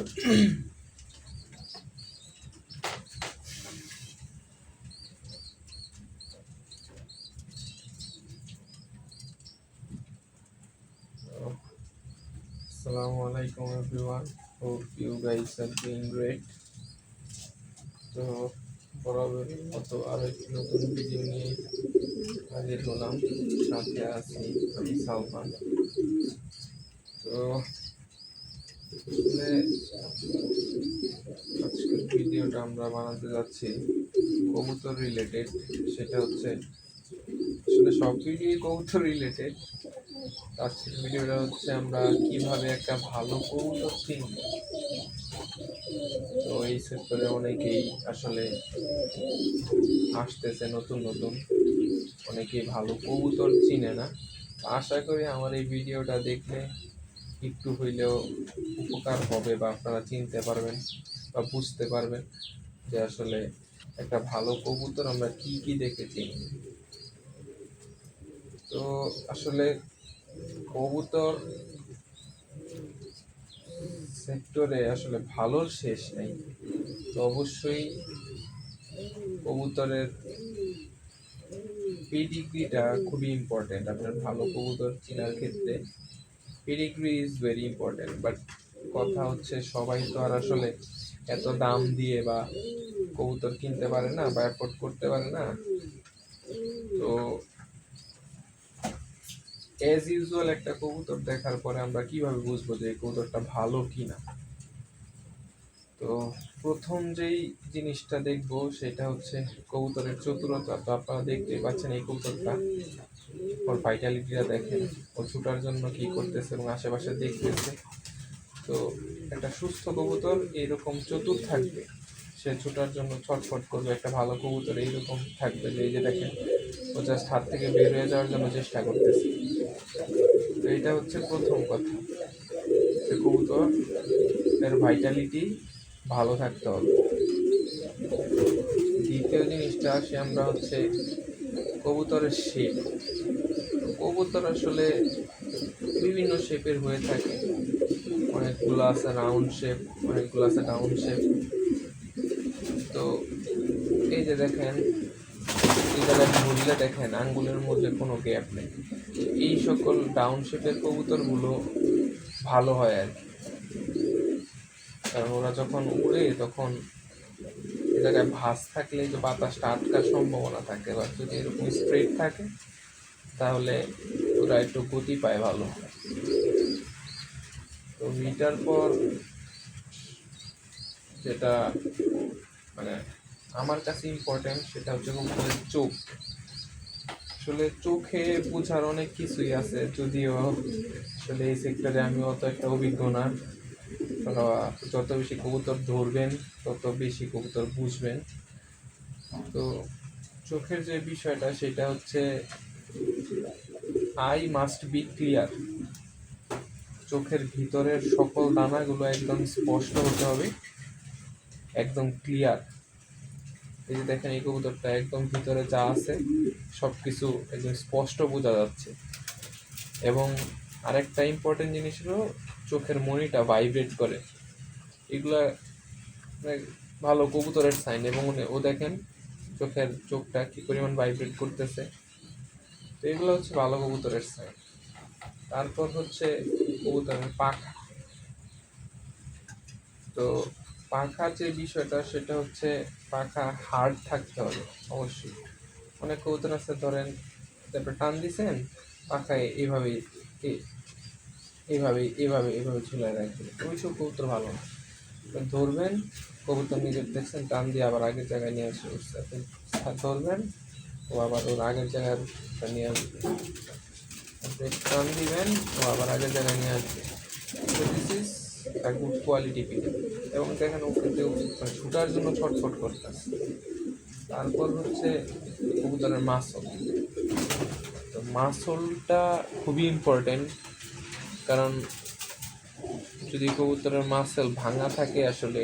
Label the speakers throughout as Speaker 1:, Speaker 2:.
Speaker 1: Assalamu alaikum everyone. Hope you guys are doing great. তো বরাবরের মতো আরও একটি নতুন ভিডিও নিয়ে হাজির হলাম সাথে আছি আমি সালমান তো আজকের ভিডিওটা আমরা বানাতে যাচ্ছি কবুতর রিলেটেড সেটা হচ্ছে আসলে সব ভিডিওই কবুতর রিলেটেড আজকের ভিডিওটা হচ্ছে আমরা কীভাবে একটা ভালো কবুতর চিনব তো এই সেক্টরে অনেকেই আসলে আসতেছে নতুন নতুন। অনেকেই ভালো কবুতর চিনে না। আশা করি আমার এই ভিডিওটা দেখলে একটু হইলেও উপকার হবে বা আপনারা চিনতে পারবেন বা বুঝতে পারবেন যে আসলে একটা ভালো কবুতর আমরা কি কি দেখে চিনি তো আসলে কবুতর সেক্টরে আসলে ভালোর শেষ নেই। তো অবশ্যই কবুতরের পিডিগ্রিটা খুবই ইম্পর্টেন্ট আপনার ভালো কবুতর চেনার ক্ষেত্রে pedigree is very important but কথা হচ্ছে সবাই তো আর আসলে এত দাম দিয়ে বা কবুতর কিনতে পারে না বা অ্যাফোর্ড করতে পারে না। তো অ্যাজ ইউজুয়াল একটা কবুতর দেখার পরে আমরা কীভাবে বুঝব যে কবুতরটা ভালো কি না তো প্রথম যেই জিনিসটা দেখব সেটা হচ্ছে কবুতরের চতুরতা। তো আপনারা দেখতেই পাচ্ছেন এই কবুতরটা। ওর ভাইটালিটিটা দেখেন ও ছুটার জন্য কি করতেছে এবং আশেপাশে দেখতেছে। তো একটা সুস্থ কবুতর এইরকম চতুর থাকবে, সে ছোটার জন্য ছটফট করবে, একটা ভালো কবুতর এইরকম থাকবে যে এই যে দেখেন, ও জাস্ট হাত থেকে বের হয়ে যাওয়ার জন্য চেষ্টা করতেছে। তো এটা হচ্ছে প্রথম কথা। যে কবুতর, এর ভাইটালিটি ভালো থাকতে হবে। দ্বিতীয় জিনিসটা সে আমরা হচ্ছে কবুতরের শেপ কবুতর আসলে বিভিন্ন শেপের হয়ে থাকে। অনেকগুলো আছে রাউন্ড শেপ অনেকগুলো আছে ডাউন শেপ তো এই যে দেখেন জায়গায় ঘুরলে দেখেন, আঙ্গুলের মধ্যে কোনো গ্যাপ নেই। এই সকল ডাউন শেপের কবুতরগুলো ভালো হয় আর কি। কারণ ওরা যখন উড়ে তখন এই জায়গায় ভাঁজ থাকলে যে বাতাসটা আটকার সম্ভাবনা থাকে এবার যদি এরকম স্ট্রেট থাকে, তাহলে ওরা একটু গতি পায় ভালো। তো মিটার পর যেটা মানে আমার কাছে ইম্পর্টেন্ট সেটা হচ্ছে কবুতরের চোখ। আসলে চোখে বোঝার অনেক কিছুই আছে, যদিও আসলে এই সেক্টরে আমি অত একটা অভিজ্ঞ না। যত বেশি কবুতর ধরবেন, তত বেশি কবুতর বুঝবেন। তো চোখের যে বিষয়টা, সেটা হচ্ছে আই মাস্ট বি ক্লিয়ার। চোখের ভিতরের সকল দানাগুলো একদম স্পষ্ট হতে হবে, একদম ক্লিয়ার। এই যে দেখেন, এই কবুতরটা একদম ভিতরে যা আছে সব কিছু একদম স্পষ্ট বোঝা যাচ্ছে। এবং আরেকটা ইম্পর্টেন্ট জিনিস হলো চোখের মনিটা ভাইব্রেট করে। এগুলা মানে ভালো কবুতরের সাইন এবং ও দেখেন চোখের চোখটা কি পরিমাণ ভাইব্রেট করতেছে। তো এগুলো হচ্ছে ভালো কবুতরের সাইন তারপর হচ্ছে কবুতরের পাখা। তো পাখা যে বিষয়টা, সেটা হচ্ছে পাখা হার্ড থাকতে হবে, অবশ্যই। অনেক কবুতর আছে, ধরেন, তারপর টান দিছেন, পাখায় এইভাবে এ- এইভাবে এইভাবে এইভাবে ঝুলে রাখবেন ওই সব কবুতর ভালো। না ধরবেন, কবুতর নিজের দেখছেন, টান দিয়ে আবার আগের জায়গায় নিয়ে আসবে ধরবেন, ও আবার ওর আগের জায়গায় নিয়ে আসবে। টান দিবেন, ও আবার আগের জায়গায় নিয়ে আসবে। গুড কোয়ালিটি পিক এবং দেখেন ও কিন্তু মানে ছুটার জন্য ছটফট করতেছে। তারপর হচ্ছে কবুতরের মাসল তো মাসলটা খুবই ইম্পর্টেন্ট কারণ যদি কবুতরের মাসেল ভাঙা থাকে আসলে,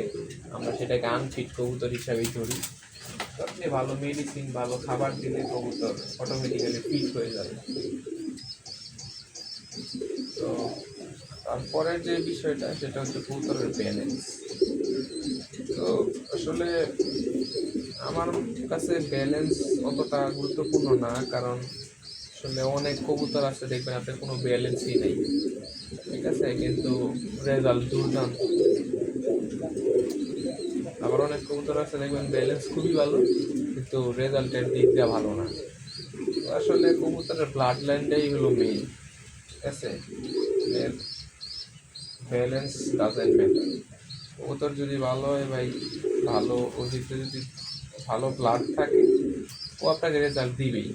Speaker 1: আমরা সেটাকে আনফিট কবুতর হিসাবেই ধরি। সবচেয়ে ভালো মেডিসিন ভালো খাবার দিলে কবুতর অটোমেটিক্যালি ফিট হয়ে যাবে। তো তারপরের যে বিষয়টা, সেটা হচ্ছে কবুতরের ব্যালেন্স তো আসলে আমার কাছে ব্যালেন্স অতটা গুরুত্বপূর্ণ না, কারণ আসলে অনেক কবুতর আছে, দেখবেন আপনার কোনো ব্যালেন্সই নেই। ঠিক আছে, কিন্তু রেজাল্ট দুর্দান্ত আবার অনেক কবুতর আছে, দেখবেন ব্যালেন্স খুবই ভালো, কিন্তু রেজাল্টের দিক দিয়ে ভালো না। আসলে কবুতরের ব্লাড লাইনটাই হলো মেইন ঠিক আছে? ব্যালেন্স ডাজেন্ট ম্যাটার কবুতর যদি ভালো হয় ভাই, ভালো ওদিকে যদি ভালো ব্লাড থাকে, ও আপনাকে রেজাল্ট দিবেই।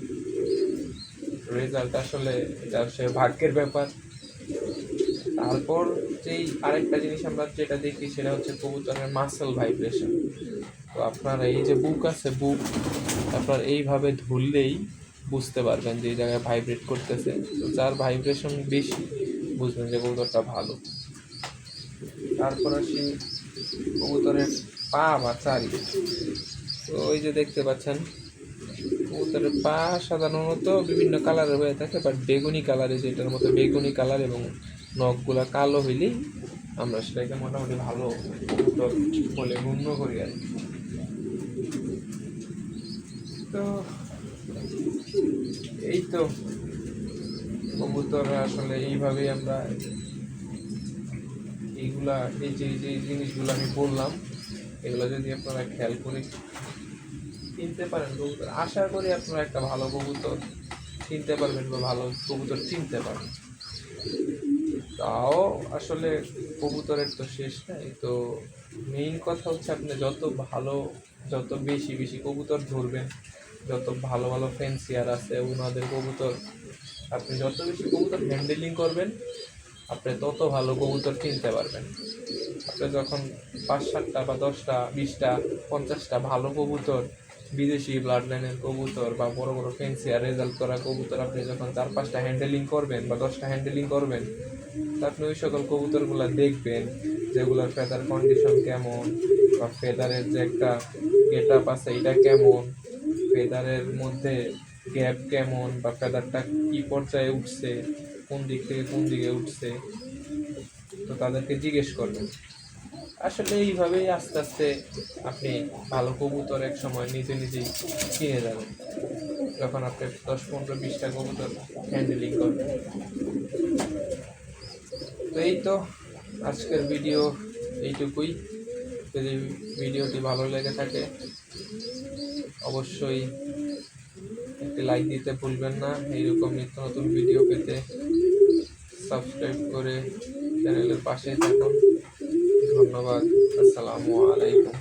Speaker 1: রেজাল্ট আসলে এটা সে ভাগ্যের ব্যাপার। তারপর যেই আরেকটা জিনিস আমরা যেটা দেখি সেটা হচ্ছে কবুতরের মাসেল ভাইব্রেশন তো আপনার এই যে বুক আছে, বুক আপনার এইভাবে ধরলেই বুঝতে পারবেন যে এই জায়গায় ভাইব্রেট করতেছে। তো যার ভাইব্রেশন বেশি, বুঝবেন যে কবুতরটা ভালো। তারপর আসি কবুতরের পা বা চারি। তো ওই যে দেখতে পাচ্ছেন, কবুতরের পা সাধারণত বিভিন্ন কালারের হয়ে থাকে বাট বেগুনি কালারে যেটার মতো বেগুনি কালার এবং নখগুলা কালো হইলেই আমরা সেটাকে মোটামুটি ভালো বলে গণ্য করি আর। তো এই তো কবুতর আসলে এইভাবেই আমরা এইগুলা, এই যে যে জিনিসগুলো আমি বললাম, এগুলো যদি আপনারা খেয়াল করে চিনতে পারেন, কবুতর আশা করি আপনারা একটা ভালো কবুতর চিনতে পারবেন বা ভালো কবুতর চিনতে পারবেন তাও আসলে কবুতরের তো শেষ নাই। তো মেইন কথা হচ্ছে আপনি যত ভালো, যত বেশি বেশি কবুতর ধরবেন, যত ভালো ভালো ফেন্সিয়ার আছে ওনাদের কবুতর, আপনি যত বেশি কবুতর হ্যান্ডেলিং করবেন, আপনি তত ভালো কবুতর কিনতে পারবেন। আপনি যখন পাঁচ, সাতটা বা দশটা, বিশটা, পঞ্চাশটা ভালো কবুতর, বিদেশি ব্লাড লাইনের কবুতর বা বড় বড় ফেন্সিয়ার রেজাল্ট করা কবুতর আপনি যখন চার, পাঁচটা হ্যান্ডেলিং করবেন বা দশটা হ্যান্ডেলিং করবেন আপনি ওই সকল কবুতরগুলো দেখবেন, যেগুলোর ফেদার কন্ডিশন কেমন, বা ফেদারের যে একটা গেট আপ আছে, এটা কেমন ফেদারের মধ্যে গ্যাপ কেমন, বা ফেদারটা কি পর্যায়ে উঠছে, কোন দিক থেকে কোন দিকে উঠছে, তো তাদেরকে জিজ্ঞেস করবেন। আসলে এইভাবেই আস্তে আস্তে আপনি ভালো কবুতর এক সময় নিজে নিজেই কিনে যাবেন। যখন আপনি দশ, পনেরো, বিশটা কবুতর হ্যান্ডেলিং করবেন। তো এই তো আজকের ভিডিও এইটুকুই। যদি ভিডিওটি ভালো লেগে থাকে, অবশ্যই একটি লাইক দিতে ভুলবেন না। এইরকম নিত্য নতুন ভিডিও পেতে সাবস্ক্রাইব করে চ্যানেলের পাশে থাকুন। ধন্যবাদ। আসসালামু আলাইকুম।